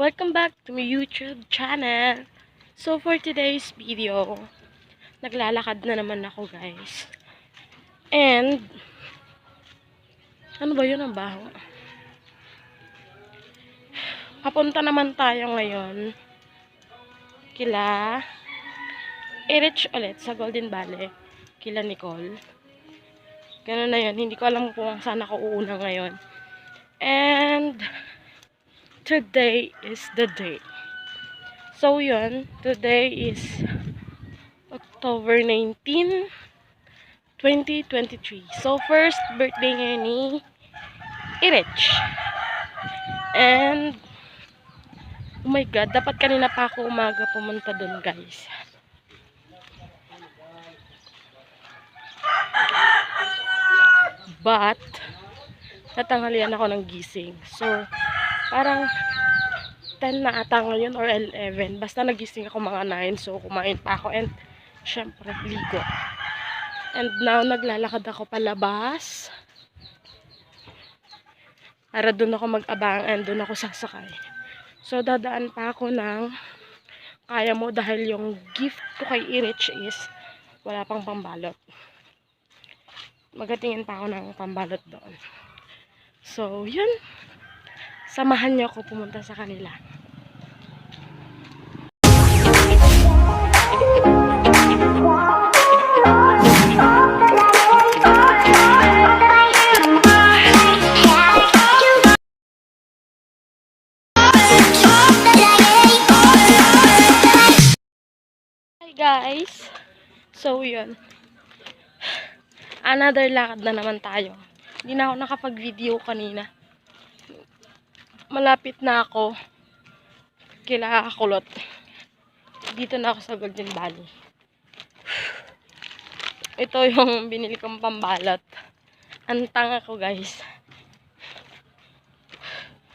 Welcome back to my YouTube channel. So for today's video, naglalakad na naman ako guys. And, ano ba yun ang baho? Papunta naman tayo ngayon kila Erich ulit sa Golden Valley kila Nicole. Ganun na yun. Hindi ko alam kung saan ako uuna ngayon. And, today is the day. So, yun. Today is October 19, 2023. So, first birthday ngayon ni Erich. And, oh my God, dapat kanina pa ako umaga pumunta dun, guys. But, natanghalian ako ng gising. So, parang 10 na ata ngayon or 11. Basta nagising ako mga 9. So, kumain pa ako. And, syempre, ligo. And now, naglalakad ako palabas. Para doon ako mag-abang and doon ako sasakay. So, dadaan pa ako ng kaya mo dahil yung gift ko kay Irich is wala pang pambalot. Magatingin pa ako ng pambalot doon. So, yun. Samahan niyo ako pumunta sa kanila. Guys! So, yun. Another lakad na naman tayo. Hindi na ako nakapag-video kanina. Malapit na ako kila Kulot. Dito na ako sa Golden Valley. Ito yung binili kong pambalot. Ang tanga ko guys.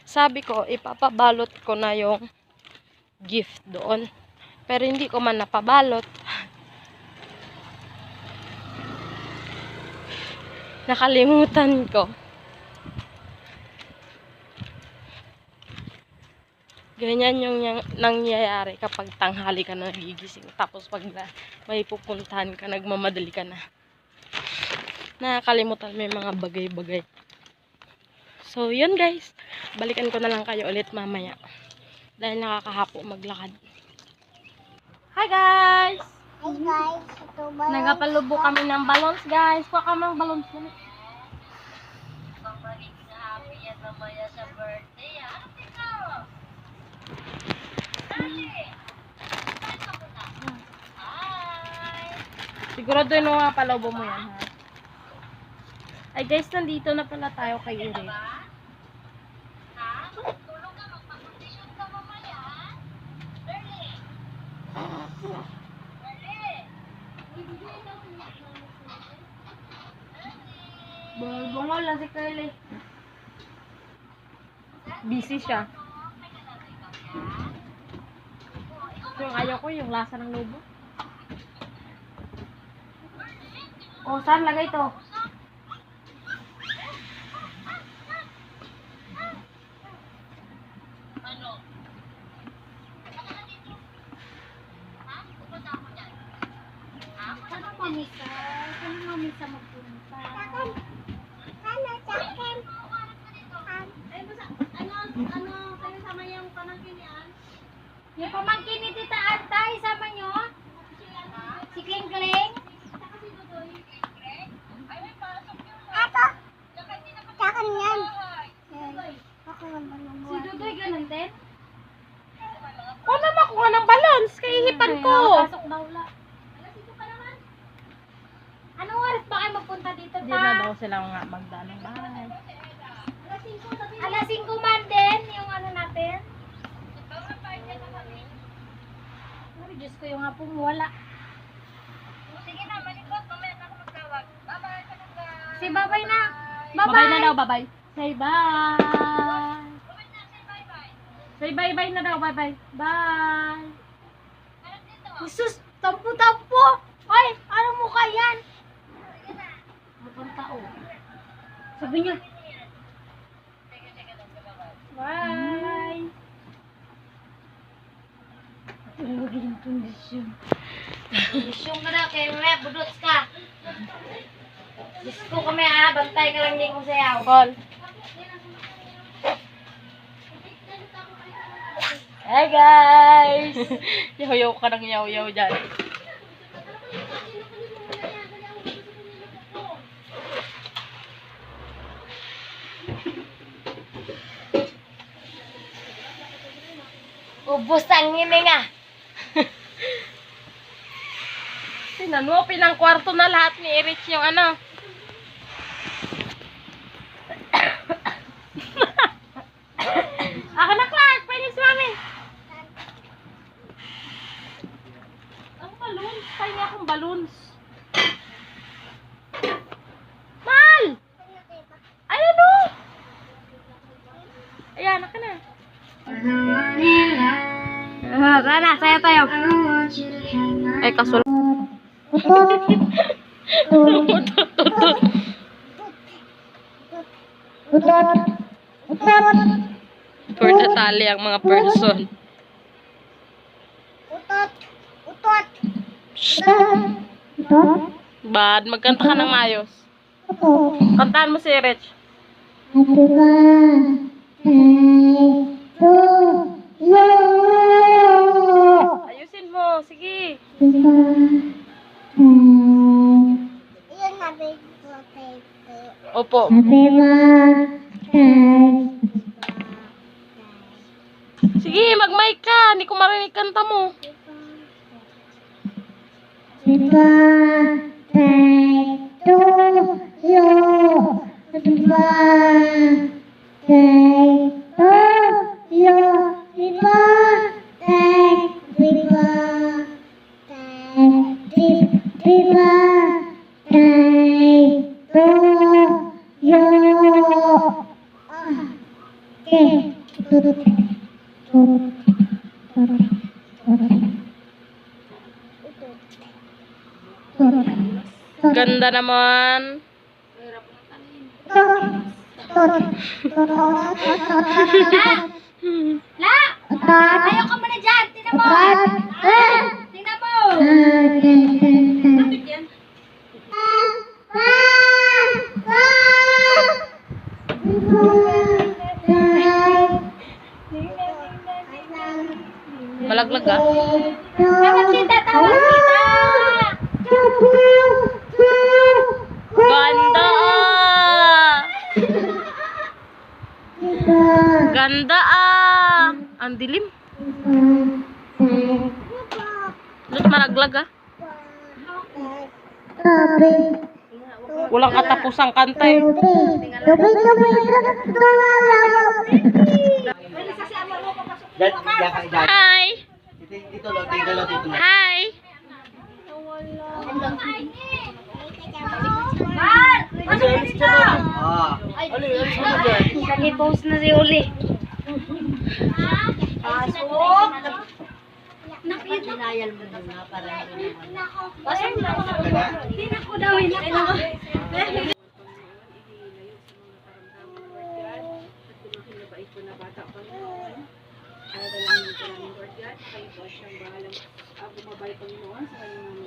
Sabi ko, ipapabalot ko na yung gift doon. Pero hindi ko man napabalot. Nakalimutan ko. Ganyan yung nangyayari kapag tanghali ka na nagigising. Tapos pag na, may pupuntahan ka, nagmamadali ka na. Nakakalimutan mo yung mga bagay-bagay. So, yun guys. Balikan ko na lang kayo ulit mamaya. Dahil nakakahapo maglakad. Hi guys! Hi guys, ito ba? Nagapalubo kami ng balloons guys. Kuha kami ng balloons mo. Siguro doon mo nga palubo mo yan ha. Ay guys, nandito na pala tayo kay Eric. Bungol lang si Curly. Busy siya. Yung ayaw ko, yung lasa ng lobo. O, saan lagay to? Mamisa? Saan mamisa magpunta? Ano sa akin? Ano, ano, kayo sama yung pamangkin niyan? Yung pamangkin ni Tita Antay, sama nyo? Si Kling Kling? Ako? Sa akin yan. Ako naman Si naman. Dudoy ganun din? Na makuha ng balloons. Kaihipan ko. Pasok daw la. Alas, ito pa naman. Anong oras ba kayo magpunta dito, Hindi na Ta? daw sila nga magdanong bahay. Alas 5, sabi Alas 5 man din, yung ano natin. Ay, Diyos ko yung hapong wala. Sige na, malikot. Mamaya na ako magtawag. Bye-bye. Si babay na. Babay na daw, babay. Say bye. Say bye-bye na daw, bye-bye. Bye. Jesus, tampo-tampo. Ay, ano mo yan? Mukhang tao. Sabi niya. Bye. Isyong ka na, kaya mamaya budots ka. Disco kami ha, bantay ka lang din kung sayaw. Call. Hi guys! Yaw-yaw ka ng yaw-yaw dyan. Ubus ang hininga. Tinan mo, pinang kwarto na lahat ni Erich yung ano. Ako na, Clark! Pwede si Mami! Ang balloons! Pahinga akong balloons. Mal! Ayan o! Ayan, naka na. Tara, sayo tayo. Ay, kasul. For the tali ang mga person. Bad, magkanta ka ng mayos. Kantahan mo si Rich. Ayusin mo, sige. Opo. Sige, mag-mic ka. Hindi ko marinig kanta mo. Happy birthday to you. Happy birthday. Ganda naman. La! Ayaw ka muna dyan! Tingnan mo! Tingnan mo! Malaglag ah. Tawag kita! Tawag kita! Ganda ah! Ganda ah! Ang dilim. Lut malaglag ah. Walang katapusang kanta eh. Ka, diyan. Hi! Dito, dito, lo, dito, lo, dito. lo. Hi! Mar! Ano dito? Ah. Nag-post na si Uli. Pasok! Dinayal mo na para naman. Pasok na ako. Hindi na ko daw hinaka. Kaya taas din po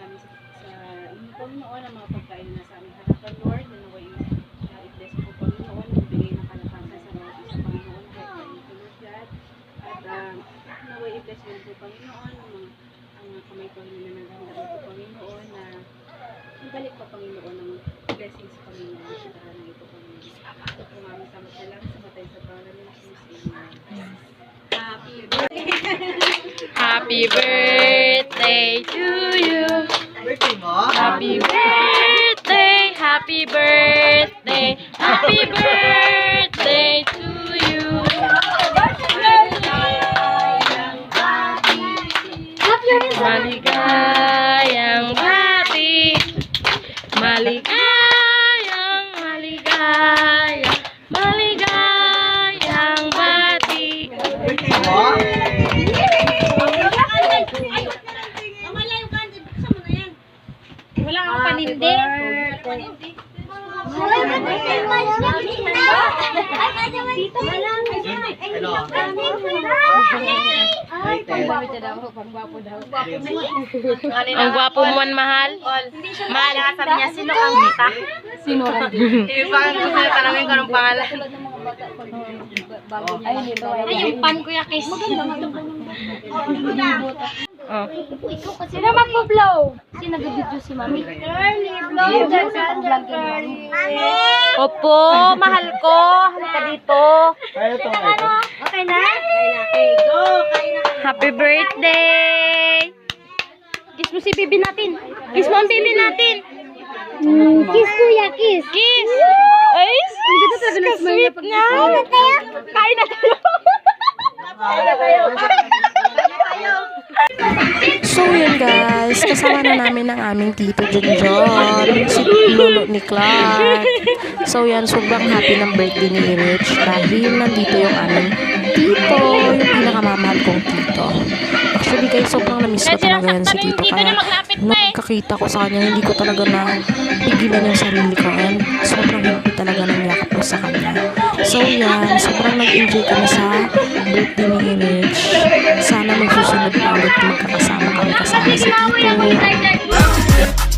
namin sa, sa inyo Panginoon ang mga pagkain na sa aming harapan, Lord, na naway uh, i-bless po Panginoon, magbigay ng kalakasan sa mga isa Panginoon, kahit sa inyo po, Lord. At uh, naway i-bless din po Panginoon, ang mga ang kamay po na naghanda po Panginoon, na ibalik pa Panginoon ng blessings Panginoon sa tahan ng ito Panginoon. Ito po mami sa lang sa matay sa pangalan ng Jesus. Amen. Happy Happy birthday to you. Birthday mo? Happy birthday, happy birthday, happy birthday Ang gwapo mo man, mahal. Mahal. Sabi niya, sino kang kita? Sino ka? Ibang gusto niya tanongin ko ng pangalan. Ay, yung pan kuya kiss. Oh. Sino magpo-blow? Sino nag-video si mami? Blow the candle, Curly. Opo, mahal ko. Halika dito. Kaya to, ito. Okay na? Okay, go! Kain na. Happy birthday! Kiss mo si bibi natin. Kiss mo ang bibi natin. Kiss kuya, kiss. Kiss! Ay, ka-sweet niya. Kain na tayo. So yun guys, kasama na namin ang aming tito John si lolo ni Clark. So yan, sobrang happy ng birthday ni Rich dahil nandito yung aming tito, yung pinakamamahal kong tito. Actually guys, sobrang namiss ko talaga yan si tito. Kaya nakakita ko sa kanya, hindi ko talaga na pigilan yung sarili ko and sobrang happy talaga ng yakap ko sa kanya. So yan, sobrang nag-enjoy kami sa birthday ni Rich. Sana magsusunod pa ulit magkakasama kami kasama si tito.